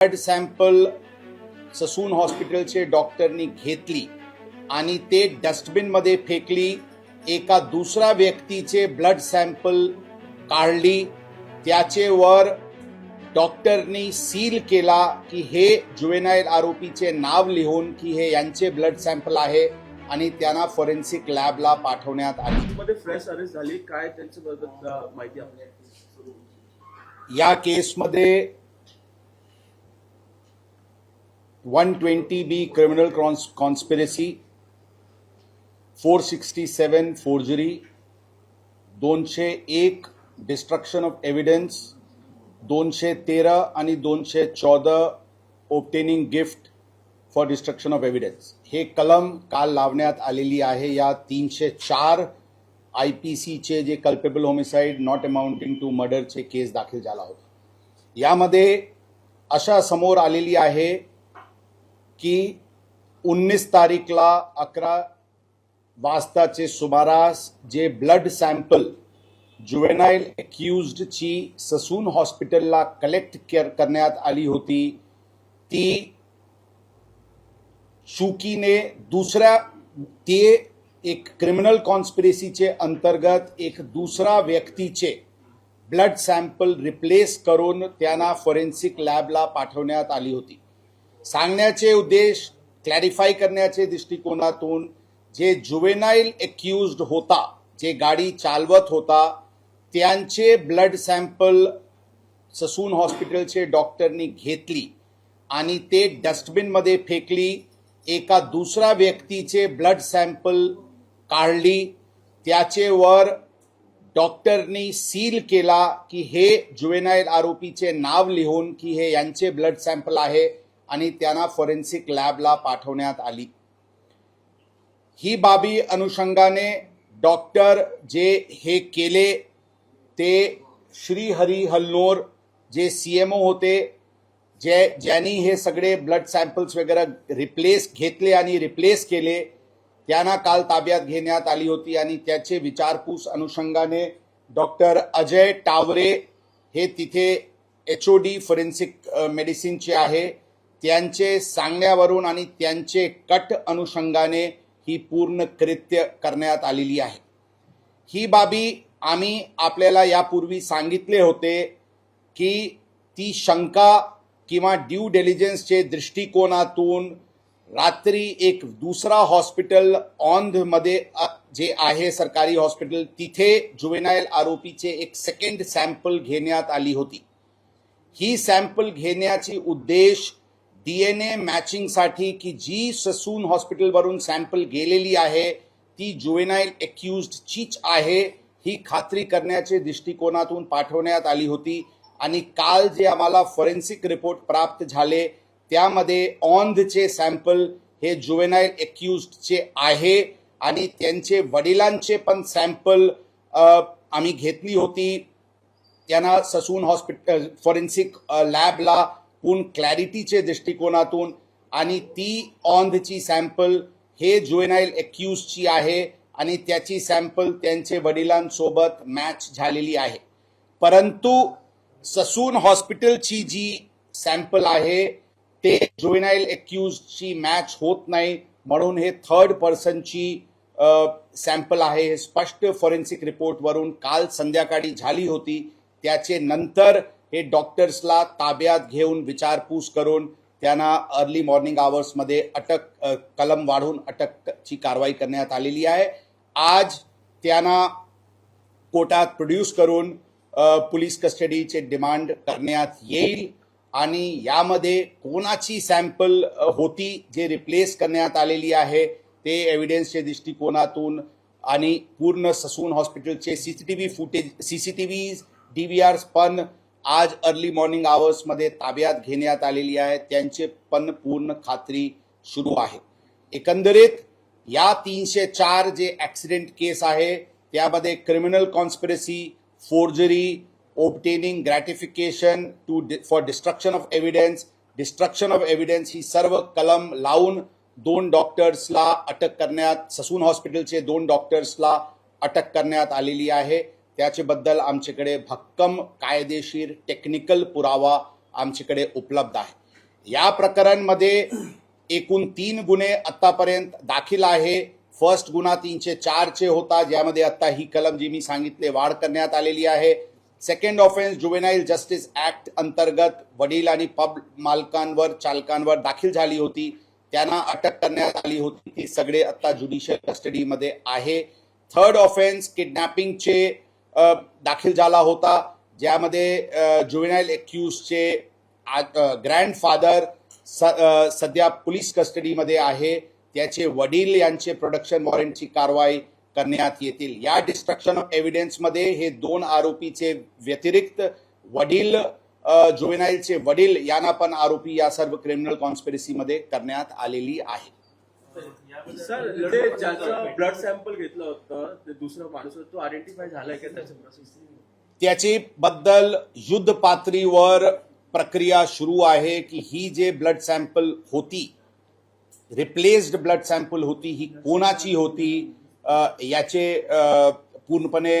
Blood sample Sassoon हॉस्पिटलचे डॉक्टरनी घेतली आणि ते डस्टबिनमध्ये फेकली. एका दुसऱ्या व्यक्तीचे ब्लड सॅम्पल काढली. त्याचे वर डॉक्टरनी सील केला की हे जुवेनाईल आरोपीचे नाव लिहून की हे यांचे ब्लड सॅम्पल आहे आणि त्यांना फॉरेन्सिक लॅबला पाठवण्यात आली. फ्रेश अरेस्ट झाली. काय माहिती या केसमध्ये one twenty B criminal conspiracy four sixty seven forgery दोनशे एक डिस्ट्रक्शन ऑफ एव्हिडन्स दोनशे तेरा आणि दोनशे चौदा obtaining gift for destruction of evidence हे कलम काल लावण्यात आलेली आहे. या तीनशे चार आय पी सीचे जे culpable homicide not amounting to मर्डरचे case दाखल झाला होता. यामध्ये अशा समोर आलेली आहे की उन्नीस तारीखला अकरा वाजताचे सुमारास जे ब्लड सॅम्पल जुवेनाईल ची ससून हॉस्पिटलला कलेक्ट केअर करण्यात आली होती, ती चुकीने दुसऱ्या, ते एक क्रिमिनल कॉन्स्पिरेसीचे अंतर्गत एक दुसरा व्यक्तीचे ब्लड सॅम्पल रिप्लेस करून त्यांना फॉरेन्सिक लॅबला पाठवण्यात आली होती. सांगण्याचे उद्देश क्लॅरिफाय करण्याचे दृष्टिकोनातून जे जुवेनाईल एक्युज्ड होता जे गाडी चालवत होता त्यांचे ब्लड सॅम्पल ससून हॉस्पिटलचे डॉक्टरनी घेतली आणि ते डस्टबिनमध्ये फेकली. एका दुसऱ्या व्यक्तीचे ब्लड सॅम्पल काढली. त्याचे वर डॉक्टरनी सील केला की हे जुवेनाईल आरोपीचे नाव लिहून की हे यांचे ब्लड सॅम्पल आहे. आणि त्यांना फॉरेन्सिक लॅबला पाठवण्यात आली. ही बाबी अनुषंगाने डॉक्टर जे हे केले ते श्री हरी हल्लोर जे सी एम ओ होते जे ज्यांनी हे सगळे ब्लड सॅम्पल्स वगैरे रिप्लेस घेतले आणि रिप्लेस केले त्यांना काल ताब्यात घेण्यात आली होती आणि त्याचे विचारपूस अनुषंगाने डॉक्टर अजय टावरे हे तिथे एच ओ डी फॉरेन्सिक मेडिसिनचे आहे. त्यांचे सांगण्यावरून आणि त्यांचे कट अनुषंगाने ही पूर्ण कृत्य करण्यात आलेली आहे. ही बाबी आम्ही आपल्याला यापूर्वी सांगितले होते की ती शंका किंवा ड्यू डेलिजन्सचे दृष्टिकोनातून रात्री एक दुसरा हॉस्पिटल ऑंधमध्ये जे आहे सरकारी हॉस्पिटल तिथे जुवेनाईल आरोपीचे एक सेकंड सॅम्पल घेण्यात आली होती. ही सॅम्पल घेण्याची उद्देश डीएनए मॅचिंगसाठी की जी ससून हॉस्पिटलवरून सॅम्पल गेलेली आहे ती जुवेनाईल चीच आहे ही खात्री करण्याचे दृष्टिकोनातून पाठवण्यात आली होती. आणि काल जे आम्हाला फॉरेन्सिक रिपोर्ट प्राप्त झाले त्यामध्ये ऑंधचे सॅम्पल हे जुवेनाईल एक्युज्डचे आहे. आणि त्यांचे वडिलांचे पण सॅम्पल आम्ही घेतली होती. त्यांना ससून हॉस्पिटल फॉरेन्सिक लॅबला पूर्ण क्लॅरिटीचे दृष्टिकोनातून आणि ती ऑंधची सॅम्पल हे जुएनाईल एक्युजची आहे आणि त्याची सॅम्पल त्यांचे वडिलांसोबत मॅच झालेली आहे. परंतु ससून हॉस्पिटलची जी सॅम्पल आहे ते जुएनाईल एक्युजची मॅच होत नाही म्हणून हे थर्ड पर्सनची सॅम्पल आहे. हे स्पष्ट फॉरेन्सिक रिपोर्टवरून काल संध्याकाळी झाली होती. त्याचे नंतर हे डॉक्टर्सला ताब्यात घेऊन विचारपूस करून त्यांना अर्ली मॉर्निंग आवर्समध्ये अटक कलम वाढवून अटकची कारवाई करण्यात आलेली आहे. आज त्यांना कोर्टात प्रोड्यूस करून पोलीस कस्टडीचे डिमांड करण्यात येईल आणि यामध्ये कोणाची सॅम्पल होती जे रिप्लेस करण्यात आलेली आहे ते एव्हिडन्सच्या दृष्टिकोनातून आणि पूर्ण ससून हॉस्पिटलचे C C T V footage C C T V D V Rs पण आज अर्ली मॉर्निंग आवर्समध्ये ताब्यात घेण्यात आलेली आहे. त्यांचे पण पूर्ण खात्री सुरू आहे. एकंदरीत या तीनशे चार जे ॲक्सिडेंट केस आहे त्यामध्ये criminal conspiracy forgery obtaining gratification to for destruction of evidence destruction of evidence ही सर्व कलम लावून दोन डॉक्टर्सला अटक करण्यात ससून हॉस्पिटलचे दोन डॉक्टर्सला अटक करण्यात आलेली आहे. त्याच्याबद्दल आमच्याकडे भक्कम कायदेशीर टेक्निकल पुरावा आमच्याकडे उपलब्ध आहे. या प्रकरणमध्ये एकूण तीन गुन्हे आत्तापर्यंत दाखल आहे. फर्स्ट गुन्हा तीनशे चारचे होता ज्यामध्ये आत्ता ही कलम जी मी सांगितले वाढ करण्यात आलेली आहे. Second offence juvenile justice act अंतर्गत वडील आणि पब मालकांवर चालकांवर दाखल झाली होती. त्यांना अटक करण्यात आली होती. ती सगळे आत्ता ज्युडिशियल कस्टडीमध्ये आहे. थर्ड ऑफेन्स किडनॅपिंगचे दाखल झाला होता. ज्यामध्ये जुवेनाईल एक्युजचे ग्रँडफादर सध्या पोलीस कस्टडीमध्ये आहे. त्याचे वडील यांचे प्रोडक्शन वॉरंटची कारवाई करण्यात येतील. या डिस्ट्रक्शन ऑफ एव्हिडन्समध्ये हे दोन आरोपीचे व्यतिरिक्त वडील जुवेनाईलचे वडील यांना पण आरोपी या सर्व क्रिमिनल कॉन्स्पिरसीमध्ये करण्यात आलेली आहे. सर ते ज्याचं ब्लड सॅम्पल घेतलं होतं ते दुसरा माणूस तो आयडेंटिफाय झालाय का त्याच्या प्रोसेस त्याची बद्दल युद्ध पातळीवर प्रक्रिया सुरू आहे की ही जे ब्लड सॅम्पल होती रिप्लेस्ड ब्लड सॅम्पल होती ही कोणाची होती याचे पूर्णपणे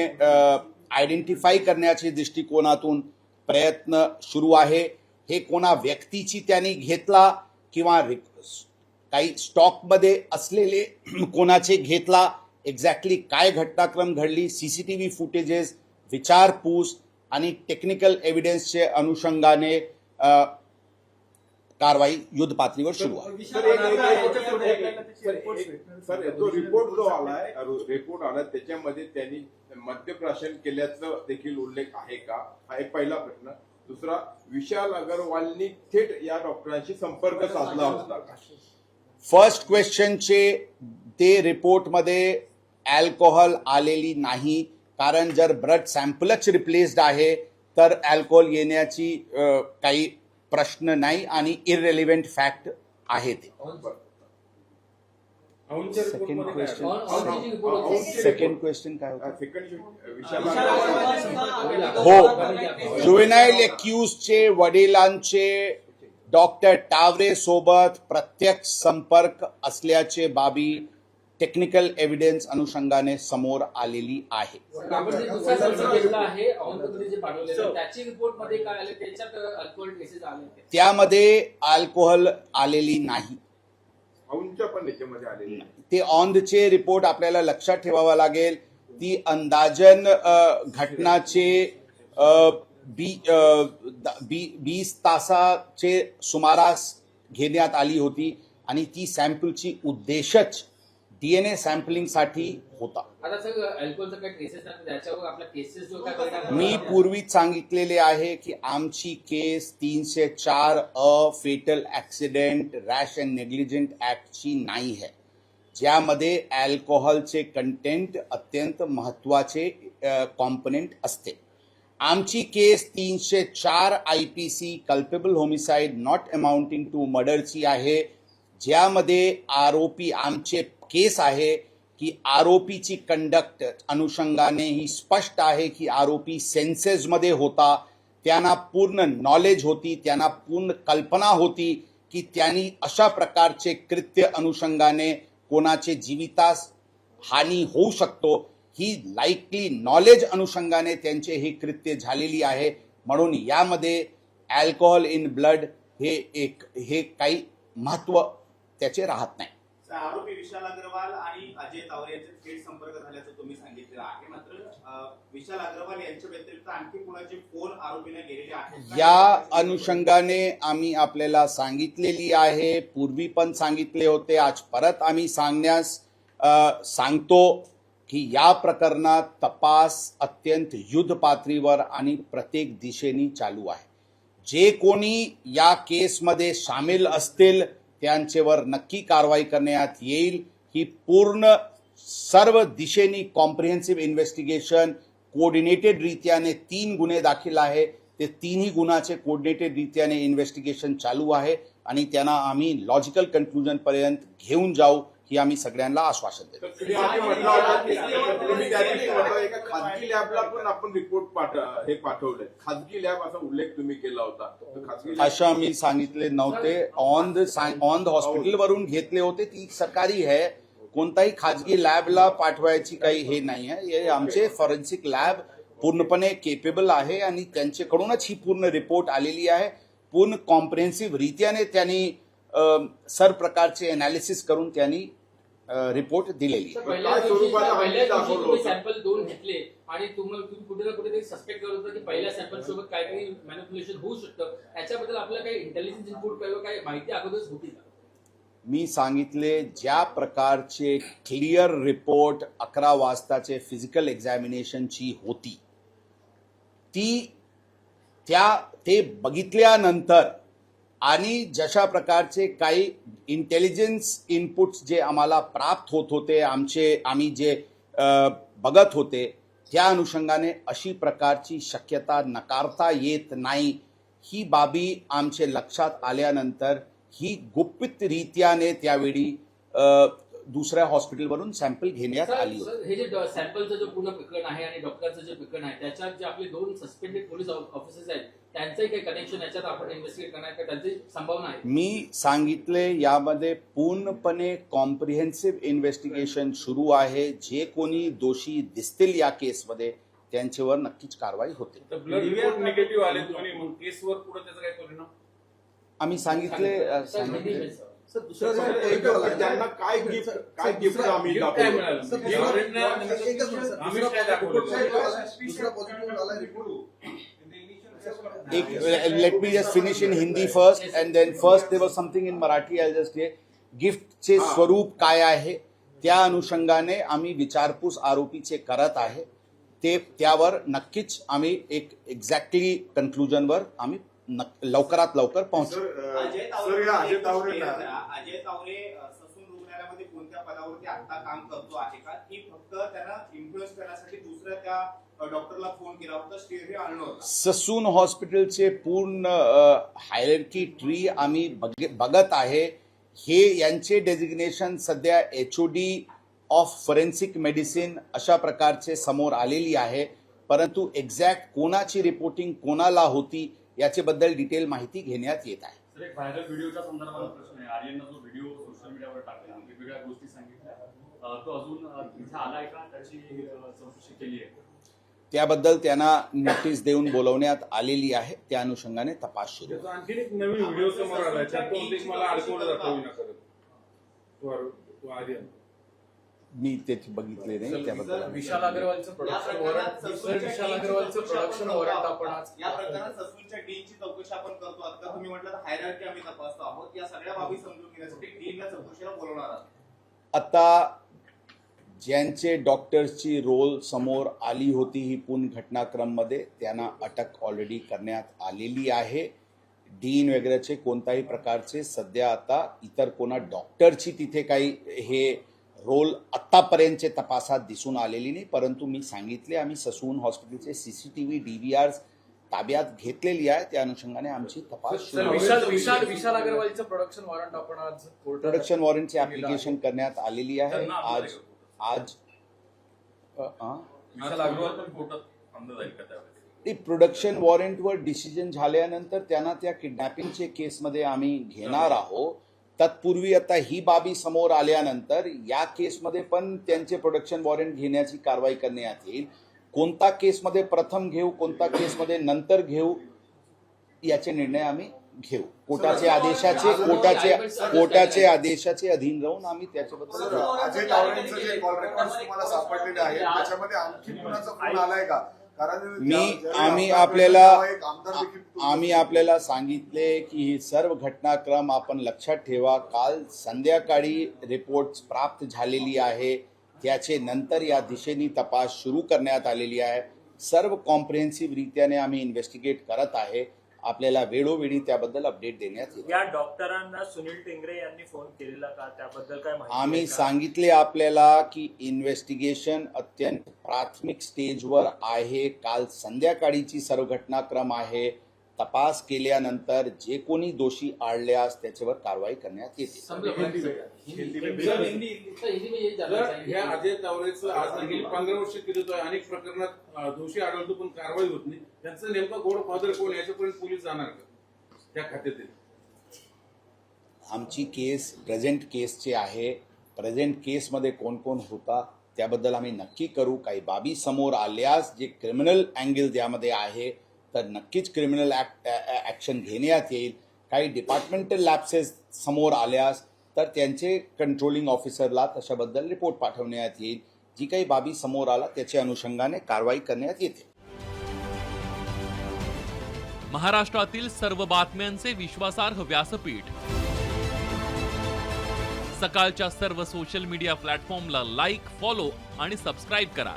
आयडेंटिफाय करण्याच्या दृष्टिकोनातून प्रयत्न सुरू आहे. हे कोणा व्यक्तीची त्यांनी घेतला किंवा काही स्टॉकमध्ये असलेले कोणाचे घेतला एक्झॅक्टली काय घटनाक्रम घडली सीसीटीव्ही फुटेजेस विचारपूस आणि टेक्निकल एव्हिडन्सचे अनुषंगाने कारवाई युद्ध पातळीवर सुरू आहे. सर, जो रिपोर्ट जो आलाय रिपोर्ट आला त्याच्यामध्ये त्यांनी मद्यप्राशन केल्याचं देखील उल्लेख आहे का? हा एक पहिला प्रश्न. दुसरा विशाल अगरवालनी थेट या डॉक्टरांशी संपर्क साधला होता फर्स्ट क्वेश्चनचे ते रिपोर्टमध्ये अल्कोहोल आलेली नाही. कारण जर ब्लड सॅम्पलच रिप्लेस्ड आहे तर अल्कोहोल येण्याची काही प्रश्न नाही आणि इररेलिव्हेंट फॅक्ट आहे ते सेकंड क्वेश्चन सेकंड क्वेश्चन काय होतं? हो. जुवेनाईल एक्युजचे वडिलांचे डॉक्टर टावरे सोबत प्रत्यक्ष संपर्क असल्याचे बाबी टेक्निकल एव्हिडन्स अनुषंगाने समोर आलेली आहे. आपण जे दुसरा संशय घेतला आहे अहमदपत्री जे पाठवलेलं आहे, त्याची रिपोर्टमध्ये काय आले? त्याच्यात अल्कोहोल केसेस आले होते. त्यामध्ये अल्कोहोल आलेली नाही. ते ऑनचे रिपोर्ट आपल्याला लक्षात ठेवावा लागेल. ती अंदाजन घटनाचे बी बी- वीस तासाचे सुमारास घेण्यात आली होती आणि ती सॅम्पलची उद्देशच डीएनए सॅम्पलिंगसाठी होता. मी पूर्वीच सांगितलेले आहे की आमची केस तीनशे चार A fatal accident rash and negligent ऍक्टची नाही आहे. ज्यामध्ये अल्कोहोलचे कंटेंट अत्यंत महत्त्वाचे कॉम्पोनेंट असते. आमची केस तीनशे चार I P C culpable homicide not amounting to मर्डरची आहे. ज्यामध्ये आरोपी आमचे केस आहे की आरोपीची कंडक्ट अनुषंगाने ही स्पष्ट आहे की आरोपी सेन्सेसमध्ये होता. त्यांना पूर्ण नॉलेज होती त्यांना पूर्ण कल्पना होती की त्यांनी अशा प्रकारचे कृत्य अनुषंगाने कोणाचे जीवितास हानी होऊ शकतो. ही लाईकली नॉलेज अनुषंगाने त्यांचे ही कृत्य झालेली आहे. म्हणून यामध्ये अल्कोहोल इन ब्लड हे एक हे काही महत्त्व त्याचे राहत नाही. आरोपी विशाल अग्रवाल आणि अजय तावरे यांचे थेट संपर्क झाल्याचं तुम्ही सांगितलेलं आहे. मात्र विशाल अग्रवाल यांच्या व्यतिरिक्त आणखी कुणाचे फोन आरोपीने गेलेले आहेत? या अनुषंगाने आम्ही आपल्याला सांगितलेली आहे. पूर्वी पण सांगितले होते. आज परत आम्ही सांगण्यास सांगतो. की या प्रकरणात तपास अत्यंत युद्ध पातळीवर आणि प्रत्येक दिशेने चालू आहे. जे कोणी या केसमध्ये सामील असतील त्यांच्यावर नक्की कारवाई करण्यात येईल. ही पूर्ण सर्व दिशेने कॉम्प्रिहेन्सिव्ह इन्व्हेस्टिगेशन कोऑर्डिनेटेड रीत्याने तीन गुन्हे दाखल आहे. ते तिन्ही गुन्हाचे कोऑर्डिनेटेड रीत्याने इन्व्हेस्टिगेशन चालू आहे आणि त्यांना आम्ही लॉजिकल कन्क्लुजनपर्यंत घेऊन जाऊ. ही आम्ही सगळ्यांना आश्वासन देतो. खाजगी लॅबला पण आपण रिपोर्ट हे पाठवले खाजगी लॅब असा उल्लेख तुम्ही केला होता. असं मी सांगितले नव्हते. On the on the hospital वरून घेतले होते. ती सरकारी आहे कोणताही खाजगी लॅबला पाठवायची काही हे नाही आहे. हे आमचे फॉरेन्सिक लॅब पूर्णपणे केपेबल आहे आणि त्यांच्याकडूनच ही पूर्ण रिपोर्ट आलेली आहे. पूर्ण कॉम्प्रिहेन्सिव्ह रीत्याने त्यांनी सर्व प्रकारचे अनालिसिस करून त्यांनी रिपोर्ट दिलेली. काय आम्ही दाखवलं होतं? सॅम्पल दोन घेतले आणि तुम्हाला तुम्ही कुठे ना कुठेतरी सस्पेक्ट करत होता की पहिल्या सॅम्पल सोबत काहीतरी मॅनिप्युलेशन होऊ शकतं. त्याच्याबद्दल आपल्याला काही इंटेलिजन्स इनपुट किंवा काही माहिती अगोदरच होती का? मी सांगितले ज्या प्रकारचे क्लिअर रिपोर्ट अकरा वाजताचे फिजिकल एक्झामिनेशनची होती ती त्या ते बघितल्यानंतर आणि जशा प्रकारचे काही इंटेलिजन्स इनपुट्स जे आम्हाला प्राप्त होत होते आमचे आम्ही जे बघत होते त्या अनुषंगाने अशी प्रकारची शक्यता नकारता येत नाही. ही बाबी आमचे लक्षात आल्यानंतर ही गुपितरित्याने त्यावेळी दुसऱ्या हॉस्पिटलवरून सॅम्पल घेण्यात आली हे जे सॅम्पलचं जे पूर्ण प्रकरण आहे आणि डॉक्टरचं जे प्रकरण आहे त्याच्यात जे आपले दोन सस्पेंडेड पोलीस ऑफिसर्स आहेत त्यांचंही काही कनेक्शन याच्यात आपण इन्व्हेस्टिगेट करणार का त्यांची संभावना आहे. मी सांगितले यामध्ये पूर्णपणे कॉम्प्रिहेन्सिव्ह इन्व्हेस्टिगेशन सुरू आहे. जे कोणी दोषी दिसतील या केसमध्ये त्यांच्यावर नक्कीच कारवाई होते. तर ब्लड रिपोर्ट निगेटिव्ह आले दोन्ही मग केसवर पुढे त्याचा काय परिणाम? आम्ही सांगितले सांगितले. हिंदी में, सर. सर सर, दुसरं एकच आहे, त्यांना काय गिफ्ट काय गिफ्ट आम्ही गिफ्ट काय दाखवलं? एक let me just finish in Hindi first and then first there something in Marathi I just हे। गिफ्टचे स्वरूप काय आहे त्या अनुषंगाने आम्ही विचारपूस आरोपीचे करत आहे ते त्यावर नक्कीच आम्ही एक एक्झॅक्टली कन्क्लुजनवर आम्ही लवकरात लवकर पोहोचू सर अजय तावरे सर या अजय एक तावरे गोष्ट आहे, अजय तावरे अ, ससून रुग्णालयामध्ये कोणत्या पदावरती आता काम करतो आहे का? फक्त त्यांना इन्फ्लुएन्स करण्यासाठी दुसऱ्या त्या डॉक्टरला फोन केला होता स्टेअर आणलं होतं ससून हॉस्पिटलचे पूर्ण हायरकी ट्री आम्ही बघ- बघत आहे. हे यांचे डेजिग्नेशन सध्या H O D of forensic medicine अशा प्रकारचे समोर आलेली आहे. परंतु एक्झॅक्ट कोणाची रिपोर्टिंग कोणाला होती याच्याबद्दल डिटेल माहिती घेण्यात येत आहे. सर एक व्हायरल व्हिडिओच्या संदर्भात प्रश्न आहे. आर्यननं जो व्हिडिओ सोशल मीडियावर टाकला वेगवेगळ्या गोष्टी सांगितल्या. अं, तो अजून तिथे आलाय का? त्याची चौकशी केली आहे. त्याबद्दल त्यांना नोटीस देऊन बोलवण्यात आलेली आहे. त्या अनुषंगाने तपास सुरू. आहे. त्याचा आणखी एक नवीन व्हिडिओ समोर आलाय. त्यात तो एक मला अडकवलं जातं. होईना करत तो आर- तो आर्यन मी ते बघितले नाही त्याबद्दल विशाल अग्रवालचं प्रोडक्शन वॉरंट विशाल अग्रवालचं चौकशी प्रोडक्शन आपण वॉरंट करतो. आपण या प्रकरणात ससूनच्या डीनची चौकशी आपण करतो. आता तुम्ही म्हटलं हायरार्की आम्ही तपासतो आहोत. या सगळ्या बाबी समजून घेण्यासाठी डीनला चौकशीला बोलवणार आहोत. आता ज्यांचे डॉक्टर्सची रोल समोर आली होती ही पूर्ण घटनाक्रममध्ये त्यांना अटक ऑलरेडी करण्यात आलेली आहे. डीन वगैरेचे कोणत्याही प्रकारचे सध्या आता इतर कोणा डॉक्टरची तिथे काही हे रोल आत्तापर्यंतचे तपासात दिसून आलेली नाही. परंतु मी सांगितले आम्ही ससून हॉस्पिटलचे सीसीटीव्ही डी व्ही आर ताब्यात घेतलेली आहे. त्या अनुषंगाने आमची तपास प्रोडक्शन वॉरंट आपण आज कोर्टात प्रोडक्शन वॉरंटची ऍप्लिकेशन करण्यात आलेली आहे. आज आज प्रोडक्शन वॉरंटवर डिसिजन झाल्यानंतर त्यांना त्या किडनॅपिंगचे केसमध्ये आम्ही घेणार आहोत. तत्पूर्वी आता ही बाबी समोर आल्यानंतर या केसमध्ये पण त्यांचे प्रोडक्शन वॉरंट घेण्याची कारवाई करण्यात येईल. कोणता केसमध्ये प्रथम घेऊ कोणता केसमध्ये नंतर घेऊ याचे निर्णय आम्ही घेऊ. कोर्टाचे आदेशाचे कोर्टाचे कोर्टाचे आदेशाचे अधीन राहून आम्ही त्याच्याबद्दल अजय तावरेंचं जे कॉल रेकॉर्ड तुम्हाला सापडलेले आहेत त्याच्यामध्ये आणखी कुणाचा फोन आलाय का? कारण मी आम्ही आपल्याला आम्ही आपल्याला सांगितले की ही सर्व घटनाक्रम आपण लक्षात ठेवा. काल संध्याकाळी रिपोर्ट प्राप्त झालेली आहे. त्याचे नंतर या दिशेने तपास सुरू करण्यात आलेली आहे. सर्व कॉम्प्रिहेन्सिव्ह रीत्याने आम्ही इन्व्हेस्टिगेट करत आहे. आपल्याला वेळोवेळी त्याबद्दल अपडेट देण्यात येईल. या डॉक्टरांना सुनील टिंगरे यांनी फोन केलेला का? त्याबद्दल काय माहिती आम्ही? सांगितले आपल्याला की इन्व्हेस्टिगेशन अत्यंत प्राथमिक स्टेजवर आहे. काल संध्याकाळीची सर्व घटनाक्रम आहे. तपास केल्यानंतर जे कोणी दोषी आढळल्यास त्याच्यावर कारवाई करण्यात येते. अजय तावरेचं आज देखील पंधरा वर्ष केलं अनेक प्रकरणात दोषी आढळतो पण कारवाई होत नाही. त्यांचं नेमकं गोड फादर कोण याच्यापर्यंत पोलीस जाणार का? त्या खात्यातील आमची केस प्रेझेंट केसचे आहे. प्रेझेंट केसमध्ये कोण कोण होता त्याबद्दल आम्ही नक्की करू. काही बाबी समोर आल्यास जे क्रिमिनल अँगल ज्यामध्ये आहे तर नक्कीच क्रिमिनल ॲक्ट ॲक्शन घेण्यात येईल. काही डिपार्टमेंटल लॅप्सेस समोर आल्यास तर त्यांचे कंट्रोलिंग ऑफिसरला तशाबद्दल रिपोर्ट पाठवण्यात येईल. जी काही बाबी समोर आला त्याच्या अनुषंगाने कारवाई करण्यात येते. महाराष्ट्रातील सर्व बातम्यांचे विश्वासार्ह व्यासपीठ. सकाळच्या सर्व सोशल मीडिया प्लॅटफॉर्मला लाईक फॉलो आणि सबस्क्राईब करा.